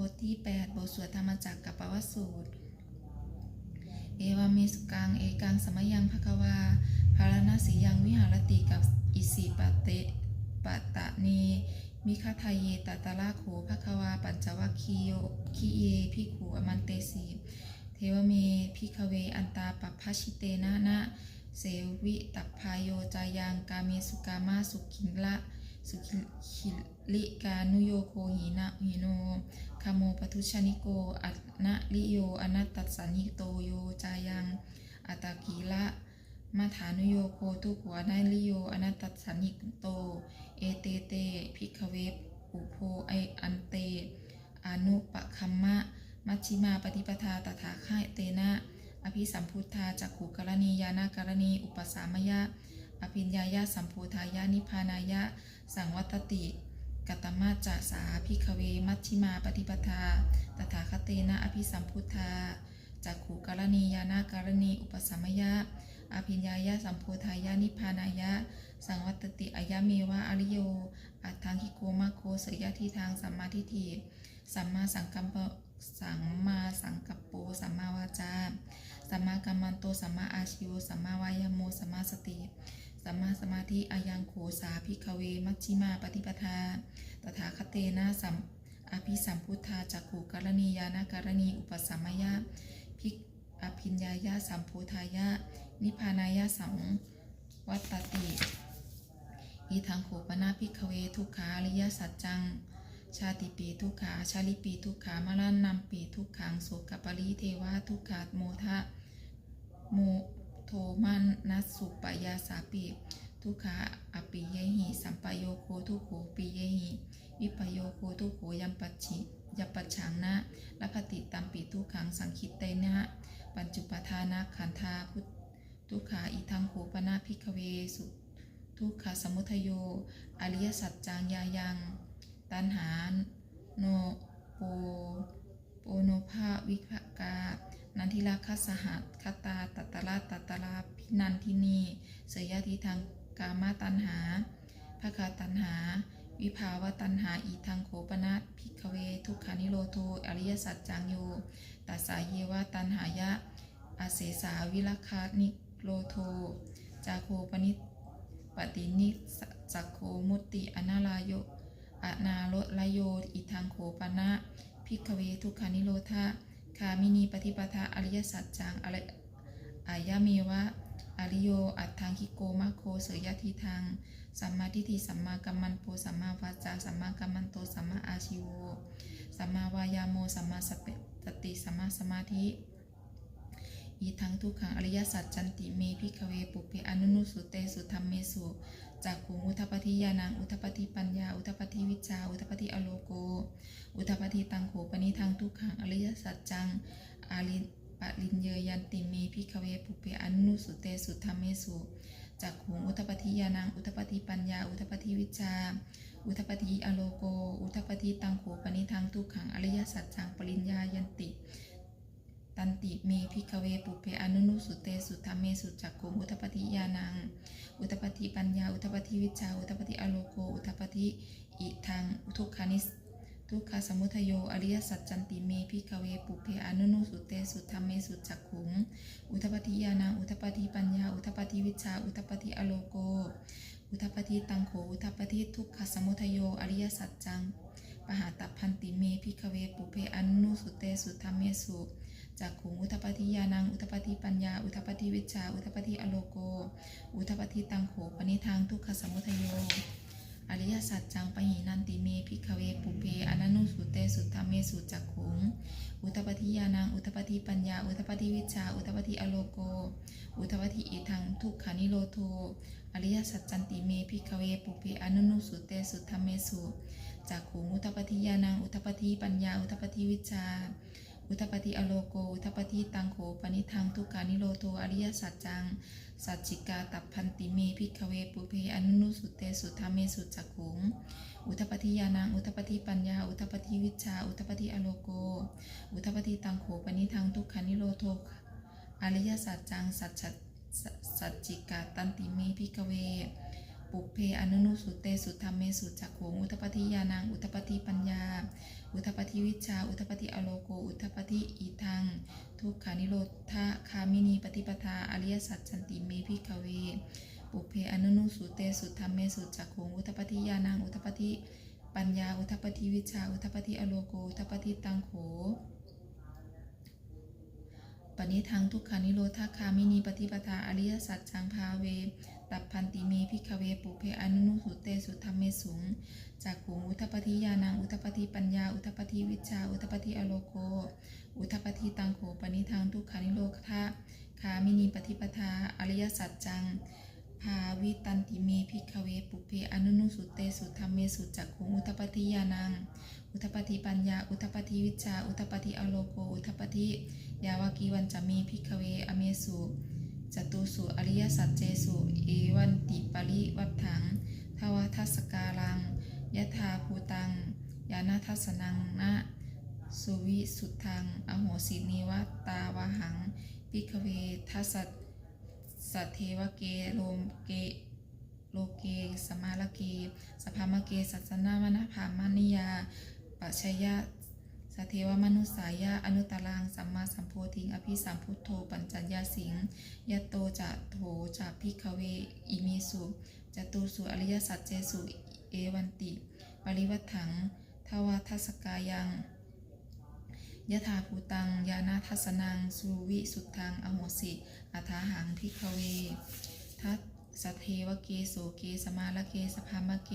บทที่ 8 บทสวดธรรมจักรกับปวัตสูตร เอวามิสุกัง เอกังสมยังภควา ภารณสียังวิหารติกับอิสิปะเตปะตะเนมิคาทายเยตตะลาโขภควา ปัญจวัคคีโยคีเยพิขูอมันเตสี เทวเมพิคเว อันตาปัพพชิเตนะนะเสวิตัพพายโยจายังกาเมสุกามาสุขินละสุขิ ลิกานุโยโคหินะหิโนคาโมปทุชนิโกอัตนะลิโยอนัตตัสันิโตโยจายังอัตตกีละมาฐานุโยโคทุกหัวนาลิโยอนัตตสันิโต เอเตเตพิกเวปอุโพไออันเต อนุปะคัมมะ มัชชิมาปฏิปทาตถาคาเตนะ อภิสัมพุทธาจักขุกรณียานากรณี อุปสามยะ อภิญญายะสัมโพธายะนิพานายะ สังวัตติ กตมาจาสาพิคเวมัชชิมาปฏิปทา ตถาคเตนะอภิสัมพุทธาจักขุกรณียานาการณีอุปสามยะ อภิญญายะสัมโพธายะนิพานายะ สังวัตติอายะเมวะอริโย อัตถังคิโกมาโคเสยยะที่ทางสัมมาทิฏฐิ สัมมาสังกัมปสัมมาสังกัปโป สัมมาวาจา สัมมากัมมันโต สัมมาอาชิว สัมมาวายโม สัมมาสติ สัมมาสมาธิอายังโขสาพิคเว มัชชิมาปฏิปทา ตถาคเตนะสัมอภิสัมพุทธาจักขุกรณียานาการณีอุปสัมมยะภิกอภิญญายะสัมโพธายะ นิพพานายะสังวัตติอีทางโขปนาพิกเวทุกขาริยสัจจัง ชาติปีทุกขาชาลิปีทุกขามรณนำปีทุกขังโสกปริเทวะทุกขาโมทะโม โทมันนัสสุปยาสาปีทุกขาอปิเยหิสัมปโยโคทุโขปิเยหิวิปโยโคทุโขยัมปัจฉิยัปปัจฉังนะละพติตัมปีทุขังสังคิตเตนะปัญจุปทานะขันธาพุทุขาอีทังโขปนาพิกเวสุทุกขสมุทโย อริยสัจจางยายัง ตันหาโนโปโปโนภาวิภกา นันทิลาคัสหัตคตาตัตตลาตัตตลาพินันทินีเสยยะทิทางกามาตันหาภคาตันหา วิภาวตันหาอีทางโขปนาภิกเว ทุกขานิโรโทอริยสัจจังโยตัสสาเยวะตันหายะอาเสสาวิลคานิโรโท จาโคปนิปฏินิสจักโคมุติอนาลายโยอนาโลลโยอิทังโขปนะพิกเวทุกขานิโรธา คามินีปฏิปทาอริยสัจจังอริอายะเมวะอริโย อัตถังคิโกมาโคเสยยทิทางสัมมาทิฏฐิสัมมากัมมันโปสัมมาวาจา สัมมากัมมันโต สัมมาอาชิวสัมมาวายาโม สัมมาสติสติ สัมมาสมาธิ อีทั้งทุกขังอริยสัจจันติเมพิกเวปุเพอนุนุสุเตสุธรรมเมสุ จากขุงอุทปฏิยานังอุทปฏิปัญญา อุทปฏิวิชา อุทปฏิอโลโก อุทปฏิตังโขปนิทางทุกขังอริยสัจจังอาลินปะลินเยยันติเมพิกเวปุเปอนุสุเตสุธรรมเมสุจากขุงอุทปฏิยานังอุทปฏิปัญญา อุทปฏิวิชา อุทปฏิอโลโก อุทปฏิตังโขปนิทางทุกขังอริยสัจจังปริญญายันติ ตันติเมพิกเวปุเปอนุนุสุเตสุธรรมเมสุจักขุงอุทปฏิยานัง อุตปฏิปัญญา อุตปฏิวิชา อุตปฏิอโลโก อุตปฏิอิทังทุกขานิสทุกขสมุทโย อริยสัจจันติเมพิกเวปุเพอนุนุสุเตสุธรรมเมสุจักขุง อุตปฏิยานัง อุตปฏิปัญญา อุตปฏิวิชา อุตปฏิอโลโก อุตปฏิตังโข อุตปฏิทุกขสมุทโย อริยสัจจัง ปหาตัพพันติเมพิกเวปุเพอนุนุสุเตสุธรรมเมสุ จากขุงอุตปฏิยานัง อุตปฏิปัญญา อุตปฏิวิชา อุตปฏิอโลโก อุทปฏิตังโขปนิทางทุกขสมุทโย อริยสัจจังปหินันติเมพิกเวปุเพอนันุสุเตสุธรรมเมสุจักขุงอุตปฏิยานัง อุตปฏิปัญญา อุตปฏิวิชา อุตปฏิอโลโก อุตปฏิอิทังทุกขานิโรโท อริยสัจจันติเมพิกเวปุเพอนันุสุเตสุธรรมเมสุจักขุงอุตปฏิยานัง อุตปฏิปัญญา อุตปฏิวิชา อุตปฏิอโลโก อุตปฏิตังโขปนิทังทุกขานิโรโทอริยสัจจัง สัจจิกาตัพพันติเมพิกเวปุเพอนุนุสุเตสุธรรมเมสุจักขุง อุทปฏิยานัง อุทปฏิปัญญา อุทปฏิวิชา อุทปฏิอโลโก อุทปฏิตังโขปนิทังทุกขานิโรโทอริยสัจจัง สัจจสัจจิกาตันติเมพิกเว ปุเพอนุนุสุเตสุธรรมเมสุจักโขงอุทปฏิยานังอุทปฏิปัญญา อุทปฏิวิชา อุทปฏิอโลโก อุทปฏิอีทัง ทุกขานิโรธาคามินีปฏิปทาอริยสัจจันติเมพิกเว ปุเพอนุนุสุเตสุธรรมเมสุจักโขงอุทปฏิยานังอุทปฏิปัญญา อุทปฏิวิชชา อุทปฏิอโลโก อุทปฏิตังโขปณิทังทุกขานิโรธาคามินีปฏิปทาอริยสัจจังภาเว ตับพันติเมพิกเวปุเพอนุนุสุเตสุธรรมเมสุงจากขงอุทปฏิยานังอุทปฏิปัญญา อุทปฏิวิชา อุทปฏิอโลโก อุทปฏิตังโขปณิทังทุกขานิโรธาคามินีปฏิปทาอริยสัจจังภาวิตันติเมพิกเวปุเพอนุนุสุเตสุธรรมเมสุจักขงอุทปฏิยานังอุทปฏิปัญญา อุทปฏิวิชชา อุทปฏิอโลโก อุทปฏิยาวากีวันจะมีพิกเวอเมสุ จตุสุอริยสัจเจสุเอวันติปริวัฏถังทวทัสการังยถาภูตัง ยานาทัสนังนะ สุวิสุทธัง อโหสินิวัตตาวหังพิกเวทัสสัทเทวเกโลมเกโลเก สมาลเก สภามเก สัสนามนภามานิยา ปัชยะ สเทวมนุสายะอนุตตรังสัมมาสัมโพธิงอภิสัมพุทโธปัญจญญาสิงยตโตจะโถจะพิกเวอิมิสุจตุสุอริยสัจเจสุเอวันติ ปริวัถังทวทัสกายังยถาภูตัง ยานาทัสนัง สุวิสุทธัง อโหสิอัฐาหังพิกเว ทัสสเทวเกโสเกสมาลเกสภามเก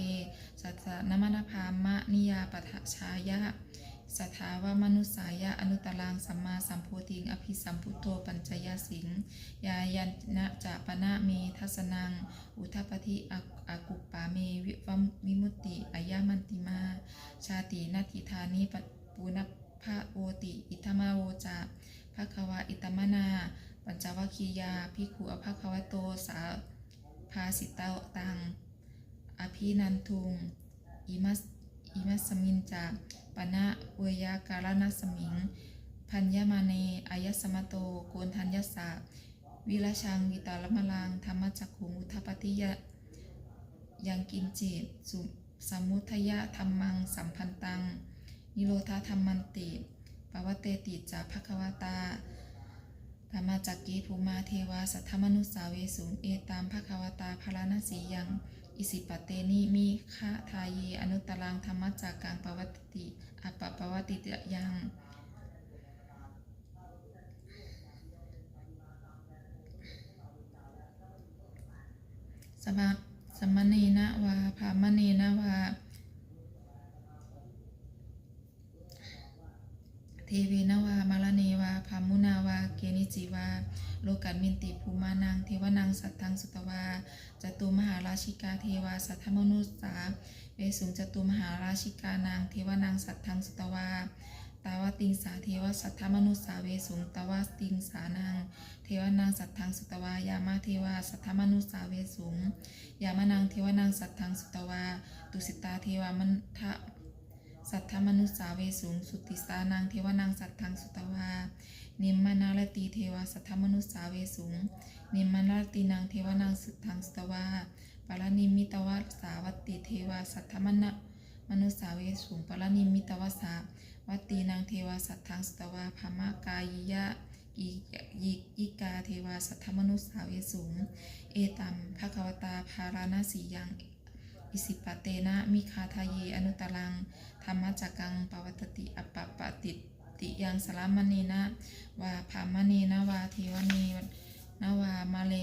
สัตนมนภามะนิยาปัชายะ สถาวามนุสายะอนุตตรังสัมมาสัมโพธิง อภิสัมพุทโธปัญจยสิงยายันนะจะปนะเมทัสนัง อุทปฏิอากุปปาเมวิวัมวิมุตติอายามันติมา ชาตินาทิธานิปปุณพะโอติ อิทมาโวจะภะคะวะอิตมนา ปัญจวัคคียาภิกขุอภะคะวะโตสาภาสิตาตัง อภินันทุงอิมัสอิมัสสมินจา ปนะเวยาการณสมิง พัญญมาเนอายสมโต โกนทัญญสะวิรชังวิตาลมลัง ธรรมจักขุงอุทปฏิยะยังกินเจตสุสมุทยะธรรมัง สัมพันตัง นิโรธาธรรมันติปวัตเตติจาภควตาธรรมจักกีภูมาเทวาสัทธมนุสาเวสุงเอตามภควตาพารณสียัง อิสิปะเตนิมิฆะทาเยอนุตรังธรรมจักกังปวัตติอปปปวัตติยังสมาสมเนนะวาพามเนนะวาเทเวนาวามาลเนวาพามุนาวา เกนิจิวา โลกัสมินติภูมานังเทวนังสัตทังสุตวาจตุมหาราชิกาเทวาสัทธมนุสสาเวสุงจตุมหาราชิกานางเทวนังสัตทังสุตวาตาวติงสาเทวสัทธมนุสสาเวสุงตาวติงสานังเทวานังสัทธังสุตวายามาเทวาสัทธมนุสสาเวสุงยามานังเทวานังสัทธังสุตวาตุสิตาเทวามันท สัทธมนุสสาเวสุงสุติสานังเทวนังสัทธังสุตวานิมมานาลตีเทวาสัทธมนุสสาเวสุงเนมมานาลตีนางเทวนังสุทังสุตวาปารนิมิตวัสาวัตติเทวาสัทธมนะมนุสสาเวสุงปารนิมิตวัสาวัตตีนางเทวาสัทธังสุตวาภามากายิยะกิยิกิกาเทวาสัทธมนุสสาเวสุงเอตัมภควตาภาราณสียัง อิสิปะเตนะ มิคาทาเย อนุตตรัง ธรรมจักกัง ปวัตติอปปปติติยังสลามเนนะ วาภามเนนะวาเทวเนนาวา มาเล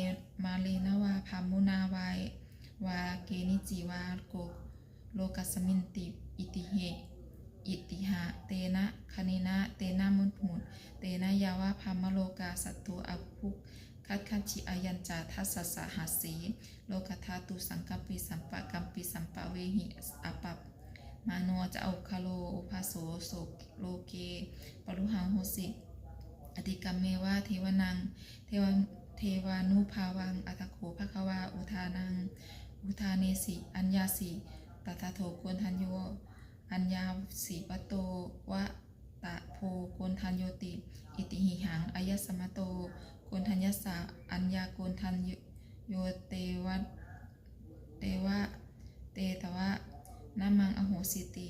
มาเลนาวาภามุนาวายวาเกนิจิวาโก โลกัสมินติ อิติเหอิติหะ เตนะคเนนะ เตนะมุนหุนเตนะยาวาภามโลกาสัตตุอภุ คัดคัดชิอายัญจาทัสสะหัสสีโลกธาตุสังกัปปิสัมปะกัมปิสัมปะเวหิอปัปมาโนจะเอาคาโลอุภาโสโสโลเกปรุหังโหสิอติกรรมเมวะเทวนังเทวเทวานุภาวังอัตโขภควาอุทานัง อุทาเนสิ อัญญาสิตถาโถโกนทันโย อัญญาสีปโตวะตะโพโกนทันโยติ อิติหิหังอายสมะโต กนทัญสสะอัญญาโกนทันโยเตวัตเตวะ เตตวะนามังอโหสิติ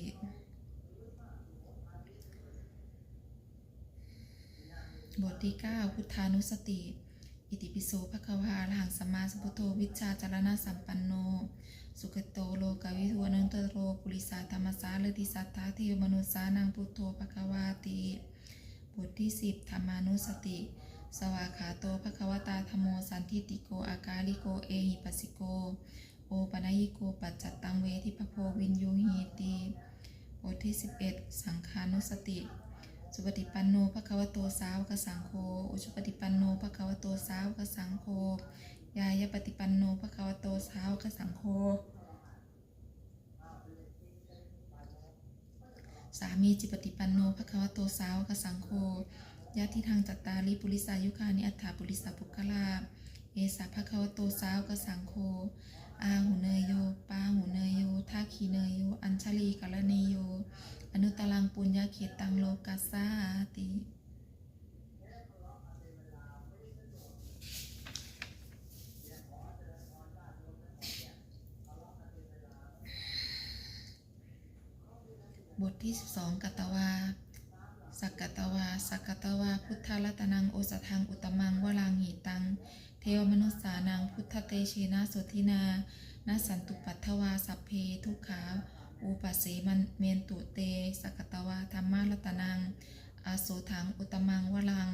บทที่ 9 พุทธานุสติ อิติปิโสภควาอรหังสัมมาสัมพุทโธวิชชาจารณะสัมปันโน สุขโตโลกวิทูอนันตโรปุริสาธรรมสาเลติสัทธาเทวมนุสสานังพุทโธภควาติ บทที่ 10 ธรรมานุสติ สวากขาโตภควตาธโมสันทิติโกอากาลิโกเอหิปัสสิโก โอปนัยิโกปัจจัตตังเวทิปโพวินยูหีติบทที่ 11 สังขานุสติ สุปฏิปันโนภควโตสาวกสังโฆอุชุปฏิปันโนภควโตสาวกสังโฆยายปฏิปันโนภควโตสาวกสังโฆสามีจิปฏิปันโนภควโตสาวกสังโฆ ญาติทางจัตตาริปุริสายุคานิอัฏฐาปุริสาปุคลาเอสาภควโตสาวกสังโฆอาหูเนยโย ปาหูเนยโยทาคีเนยโย อัญชลีกาลเนยโย อนุตตรังปุญญาเขตตังโลกัสสาติบทที่ 12 กัตตวา สักกตวา สักกตวา พุทธรัตนัง โอสทัง อุตมัง วรังหิตัง เทวมนุษสานัง พุทธเตเชนะโสทินานาสันตุปัทถวา สัพเพ ทุกขา อุปัสสีมันเมนตุเต สักกตวา ธรรมารัตนัง อาโสถัง อุตมัง วรัง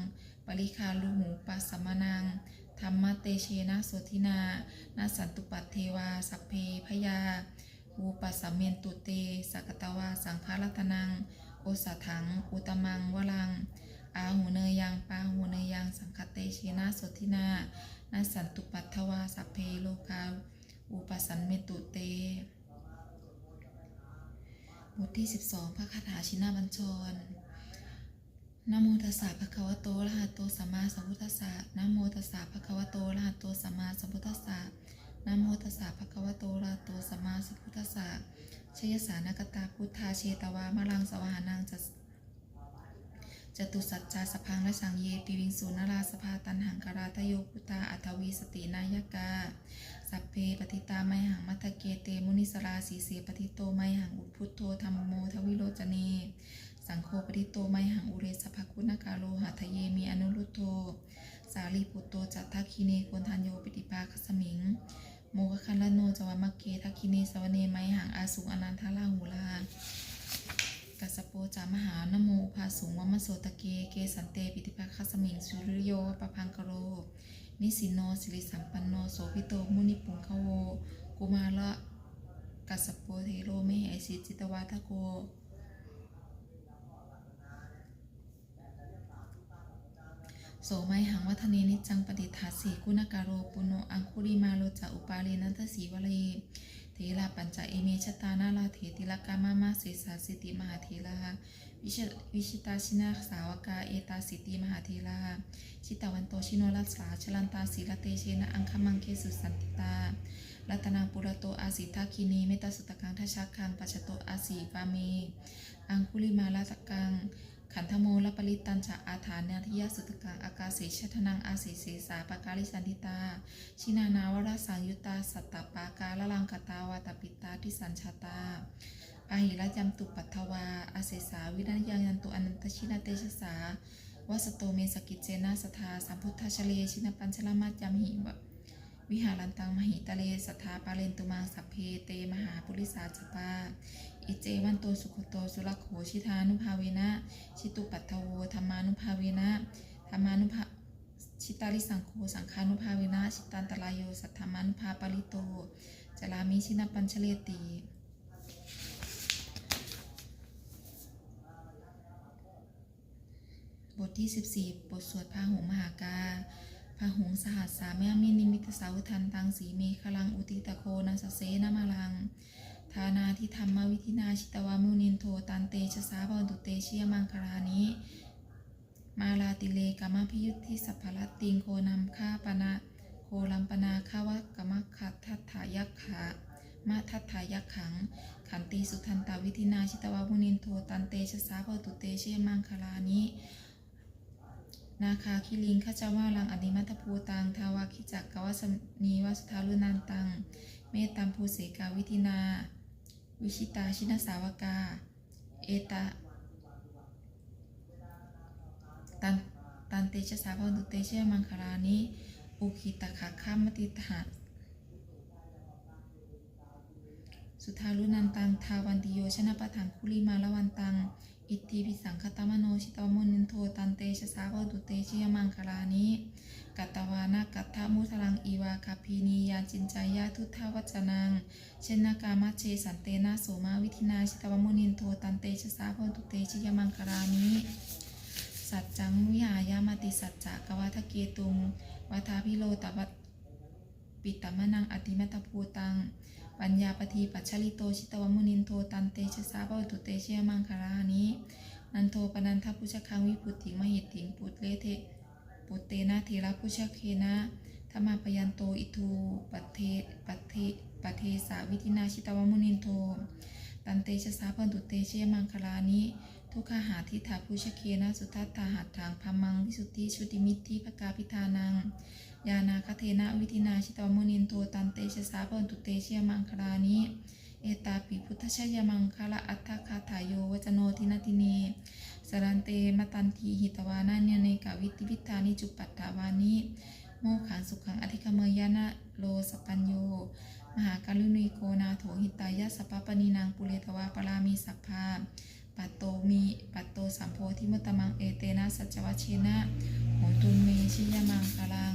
ปริคาลุหูปัสสมานัง ธรรมเตเชนะโสทินานาสันตุปัตเทวา สัพเพพยาอูปัสสมเมนตุเต สักกตวา สังฆรัตนัง สถังอุตมังวลัง อาหูเนยยังปาหูเนยยัง สังคเตเชนะสทินานาสันตุปัทถวาสัพเพโลกาอุปัสันเมตุเต บทที่ 12 พระคาถาชินาบัญชรนโมตัสสะภะคะวะโตอะระหะโตสัมมาสัมพุทธัสสะนโมตัสสะภะคะวะโตอะระหะโตสัมมาสัมพุทธัสสะนโมตัสสะภะคะวะโตอะระหะโตสัมมาสัมพุทธัสสะ ชยสานกตาพุทธาเชตวามะลังสวหานังจัสจตุสัจจาสพังและสังเยปิวิงสูนาราสภาตันหังการาทโยพุทธาอัทวีสตินายกา สัพเพปฏิตาไมหังมัทเกเตมุนิสราสีเสปฏิโตไมหังอุพุทโธธรรมโมทวิโรจเน สังโฆปฏิโตไมหังอุเรสภคุณากาโลหัทะเยมีอนุรุตโตสาลีปุตโตจัตทคคิเนโกนทันโยปิติปาคสมิง โมกคันละโนจวามะเกทัคคิเนสวเนไมหังอาสุงอนันทาลาหูลากัสโปจามหานโมภาสุงวมโสตะเกเกสันเตปิติภาคสมิงสุริโยปะพังกโร นิสิโนสิริสัมปันโนโสภิโตมุนิปุงคโวกุมาระกัสสโปเทโรเมเหสิจิตวาทโก โสไมหังวัฒเนนิจังปฏิทัสสีกุณการโรปุโนอังคุริมาโลจะอุปาลีนันทสีวะเลเทลาปัญจเอเมชตานาลาเถติลกามามาเสสาสิติมหาเทลาวิชวิชตาชินาสาวกาเอตาสิติมหาเทลาชิตาวันโตชิโนรัสสาชลันตาสีลเตเชนะอังคมังเคสุสันติตารัตนาปุระโตอาสิทาคินีเมตสุตกังทชชักคังปัจจโตอาสีปาเมอังคุลิมาลาตกัง ขันธโมลปริตันจะอาถานาทิยสุตกังอากาเสชทนังอาศิเสสาปการิสันติตา ชินานาวราสังยุตตาสัตตปากาละลังกตาวาตปิตาทิสัญชาตาปาหิระยัมตุปัทถวาอาเสสาวินายังยันตุอนันตชินาเตชะสาวสโตเมสกิจเจนะสทาสัมพุทธชเลชินปัญชลมาจัมหิวะวิหารันตังมหิตะเลสัทธาปาเลนตุมังสัพเพเตมหาปุริสาจปา อิเจวันโตสุขโตสุรโขชิทานุภาเวนะชิตุปัตถโวธรรมานุภาเวนะธรรมานุภาชิตาริสังโฆสังฆานุภาเวนะชิตันตรายโยสัทธามานุภาปริโตจลามิชินปัญชเลติบทที่ 14 บทสวดพาหงมหากาพาหงสหัสสาแม่มินิมิตสาวุทันตังสีเมฆลังอุติตะโคนัสเสนามาลัง ทานาทิธรรมวิธินาชิตวามุนินโทตันเตชะสาบนตุเตเชียมังคลานิมาลาติเลกามพิยุทธิสัพพลติงโคนำข้าปนะโคลัมปนาข้าวะกามขัดทัตถายักขามาทัตถายักขัง ขันติสุทันตาวิธินาชิตวามุนินโทตันเตชะสาบนตุเตเชียมังคลานินาคาคิลิงข้าเจ้าว่าลังอนิมัตภูตังทาวาคิจักกวสนีวัสทารุนันตัง เมตตัมภูเสกาวิธินา วิชิตาชินสาวกา เอตาตันตันเตชะสาพันตุเตชะมังคลานิอุคิตขาคามติตหะสุทารุนันตังทาวันติโยชนะปะถังคุลิมาละวันตัง อิทธิพิสังคตมโนชิตวมุนินโทตันเตชะสาพันตุเตชะมังคลานิ กัตวานากัตถามุทลังอีวาคาพีนียาจินจายาทุทธาวัจนัง เชนนากามาเชสันเตนะโสมาวิธินาชิตวมุนินโทตันเตชะสาพนตุเตชะมังคลานิสัจจังวิหายามติสัจจะกวัฏเกตุงวัฏาพิโลตวัตปิตมนังอติมัตภูตัง ปัญญาปทีปัจฉลิโตชิตวมุนินโทตันเตชะสาบตุเตเชยมังคารานินันโทปนันทพุชคังวิปุติมหิติงปุตเลเท ปุตเตนะเทระพุชเคนะธรรมาปยันโตอิทูปัเทปัเทปัเทสาวิธินาชิตวมุนินโท ตันเตชะสาพันตุเตเชยมังคารานิทุกขาหาทิฏฐาภูชเคนะสุทัตตาหัตถังพมังวิสุทธิชุติมิตติภกาพิธานังยานาคเทนะวิธินาชิตวมุนินโทตันเตชะสาพันตุเตเชยมังคลานิเอตาปิพุทธชยมังคละอัตถคาถายโยวจโนทินาทิเน สรันเตมตันทีหิตวานาเนในกาวิติวิธานิจุปัตตาวานิโมขังสุขังอธิคเมยานะโลสปัญโย มหาการุณิโกนาโถหิตายะสปปปนีนางปุเรตวาปรามีสัพพาปัตโตมีปัตโตสัมโพธิมุตมังเอเตนะสัจวัชเชนะโหตุนเมชิยมังกลัง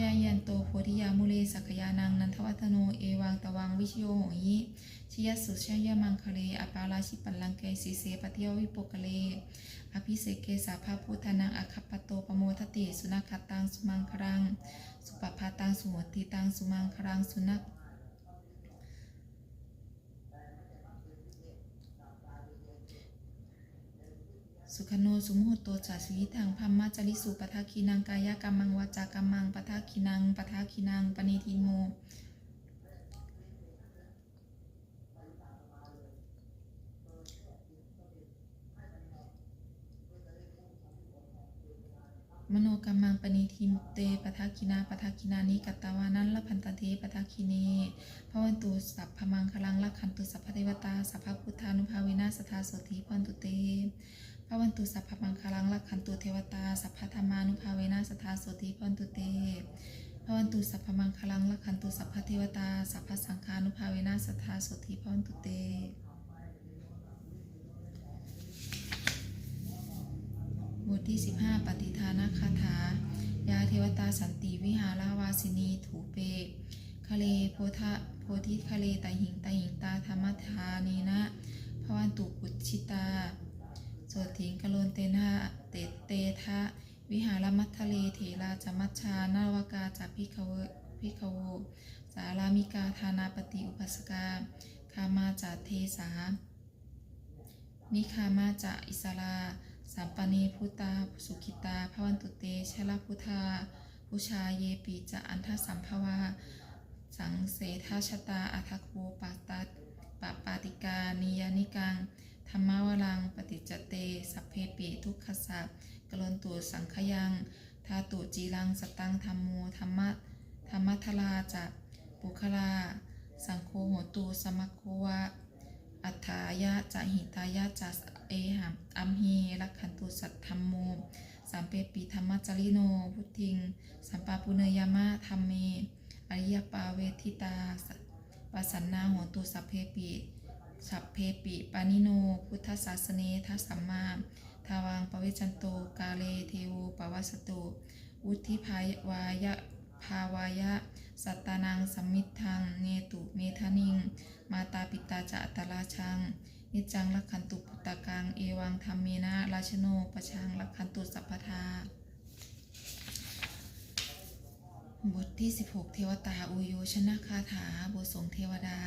ยายันโตโพธิยามุเลสักยานังนันทวัฒโนเอวังตวังวิชโยโหยิชยสุชยมังคะเลอปาราชิปัลลังเกสีเสปฏิยวิปกเลอภิเศกเกสาภาพุทธนังอคัปปโตปโมทติ สุนัขตังสุมังครัง สุปปาตังสุหติตังสุมังครังสุนัข สุขโนสุโมโตจัสวิทังพัมมาจริสุปทาคีนังกายกรรมังวาจากรรมังปทาคีนังปทาคีนังปณิทินโมมโนกรรมังปณิทิมเตปทาคินาปทาคินานิกัตตวานันละพันตเทปทาคิเนพระวันตุสัพพมังคลังละขันตุสัพพเทวตาสัพพพุทธานุภาเวนะสทาโสธีพันตุเต พระวันตุสัพพมังคลังลักขันตุเทวตา สัพพธรรมานุภาเวนะสทาโสติพันตุเตพระวันตุสัพพมังคลังลักขันตุสัพพเทวตา สัพพสังฆานุภาเวนะสทาโสติพันตุเตบทที่ 15 ปฏิทานาคาถา ยาเทวตาสันติวิหาราวาสินีถูเปคะเลโพธะโพธิคะเลตาหิงตาหิงตาธรรมทานีนะพระวันตุปุชิตา โสถิงกโลนเตนะเตเตทะวิหารมัททะเลเถราจมัชชานาวกาจากพิคเวพิคโวสารามิกาธานาปฏิอุปัสกาคามาจาเทสานิคามาจะอิสราสัมปเนพุตาสุขิตาพวันตุเตชลพุทธาพุชาเยปีจะอันทสัมภวา สังเสทาชตาอัทโคปาตัดปปาติกานิยานิกัง ธรรมวรัง ปฏิจเต สัพเพปิทุกขสัพกลนตุสังขยังทาตุจีรังสตังธรรมโมธรรมะธรรมทลาจะปุคลา สังโฆโหตุสมัคโควะ อัฏฐายะจะหิตายะจะเอหัมอัมฮีรักขันตุสัตธรรมโมสัมเปปีธรรมจริโน พุทธิง สัมปาปุเนยามะธรรมเม อริยปาเวทิตาปัสสันนาโหตุสัพเพปิ สัพเพปิปานิโน พุทธศาสเนทัสสัมมาทาวังปเวจันโต กาเลเทโวปวัสตุอุทิภายวายะภาวายะ สัตตานังสัมมิทัง เนตุเมธานิง มาตาปิตาจะอัตตราชัง นิจังลักขันตุปุตตะกัง เอวังธรรมเมนะราชโนประชังลักขันตุสัพพทาบทที่ 16 เทวตาอุโยชนะคาถาบทสงเทวดา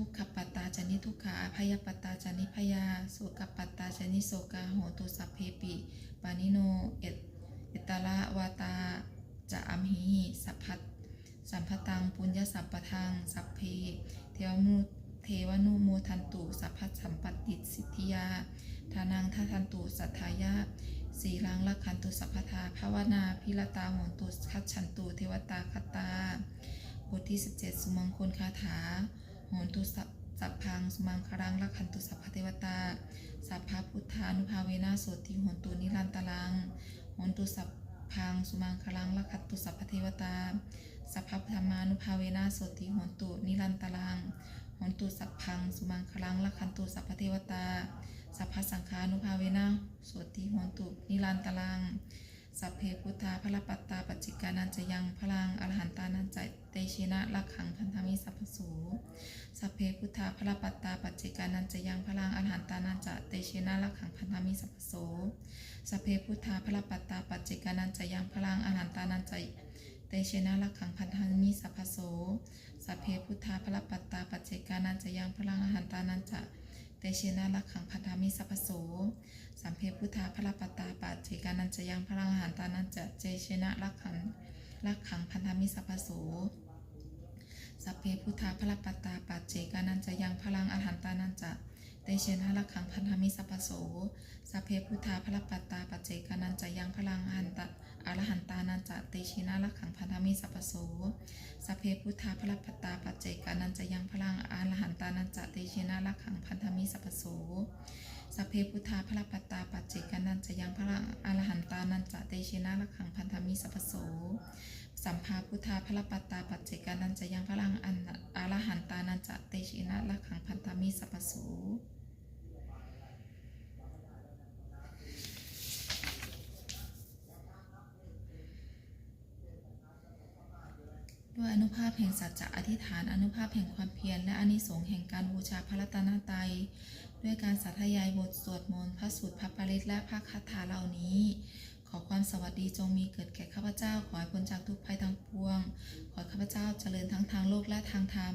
ทุกขปัตตาจานิทุกขาอภัยปัตตาจานิพยาโสกปัตตาจานิโสกาโหตุสัพเพปิปานิโนเอตเอตละวาตาจะอัมหิสัพพัตสัมพตังปุญญสัพพทังสัพเพเทวมุเทวนุโมทันตุสัพพัสสัมปติสิทธิยาทานังทัทันตุสัทธายะสีลังลักขันตุสัพพทาภาวนาพิรตาโหนตุคัจฉันตุเทวตาคตาบทที่ 17 สุมังคลคาถา โหนตุสัพสัพพังสุมังคลังลักขันตุสัพพเทวตา สัพพะพุทธานุภาเวนะโสติโหนตุนิรันตลังโหนตุสัพพังสุมังคลังลักขันตุสัพพเทวตา สัพพะธรรมานุภาเวนะโสติโหนตุนิรันตลังโหนตุสัพพังสุมังคลังลักขันตุสัพพเทวตา สัพพะสังฆานุภาเวนะโสติโหนตุนิรันตลัง สัพเพพุทธาพระปัตตาปัจจิกานันจะยังพลังอรหันตานันจะเตชินะลักขังพันธมิสัพพสูสัพเพพุทธาพระปัตตาปัจจิกานันจะยังพลังอรหันตานันจะเตชินะลักขังพันธมิสัพพโสสัพเพพุทธาพระปัตตาปัจจิกานันจะยังพลังอรหันตานันจะเตชนะลักขังพันธมิสัพพโสสัพเพพุทธาพระปัตตาปัจจิกานันจะยังพลังอรหันตานันจะเตชนะลักขังพันธมิสัพพโส สัมเพพุทธาพระปตาปัจเจกานันจะยังพลังอาหารตานันจะเจชนะลักขังลักขังพันธมิสัพพโสสัพเพพุทธาพระปตาปัจเจกานันจะยังพลังอาหารตานันจะเตชนะลักขังพันธมิสัพพโสสัพเพพุทธาพระปตาปัจเจกานันจะยังพลังอาหารตาอรหันตานันจะเตชินะลักขังพันธมิสัพพโสสัพเพพุทธาพระปตาปัจเจกานันจะยังพลังอรหันตานันจะเตชินะลักขังพันธมิสัพพโส สัพเพพุทธาพระปัตตาปัจเจกนันจะยังพระอรหันตานันจะเตชินะละขังพันธมิสัพโส สัมภาพุทธาพระปัตตาปัจเจกนันจะยังพระอันอรหันตานันจะเตชินะละขังพันธมิสัพโสด้วยอนุภาพแห่งสัจจะอธิษฐานอนุภาพแห่งความเพียรและอนิสงส์แห่งการบูชาพระรัตนตรัย ด้วยการสาธยายบทสวดมนต์พระสูตรพระปริตและพระคาถาเหล่านี้ ขอความสวัสดีจงมีเกิดแก่ข้าพเจ้า ขอให้พ้นจากทุกภัยทั้งปวง ขอข้าพเจ้าเจริญทั้งทางโลกและทางธรรม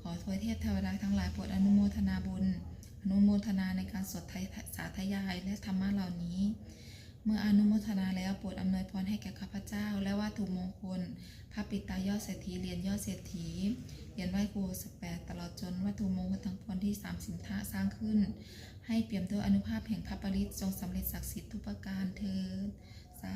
ขอทวยเทพเทวดาทั้งหลายโปรดอนุโมทนาบุญ อนุโมทนาในการสวดสาธยายและธรรมะเหล่านี้ เมื่ออนุโมทนาแล้วโปรดอำนวยพรให้แก่ข้าพเจ้า และว่าถูกมงคล พระปิตายอดเศรษฐีเหรียญยอดเศรษฐี เรียนไหว้ครูสแปดตลอดจนวัตถุมงคลทั้งพลที่สามสินทะสร้างขึ้น ให้เปี่ยมด้วยอนุภาพแห่งพระปริตจรงสำเร็จศักดิ์สิทธิ์ทุกประการเธอสา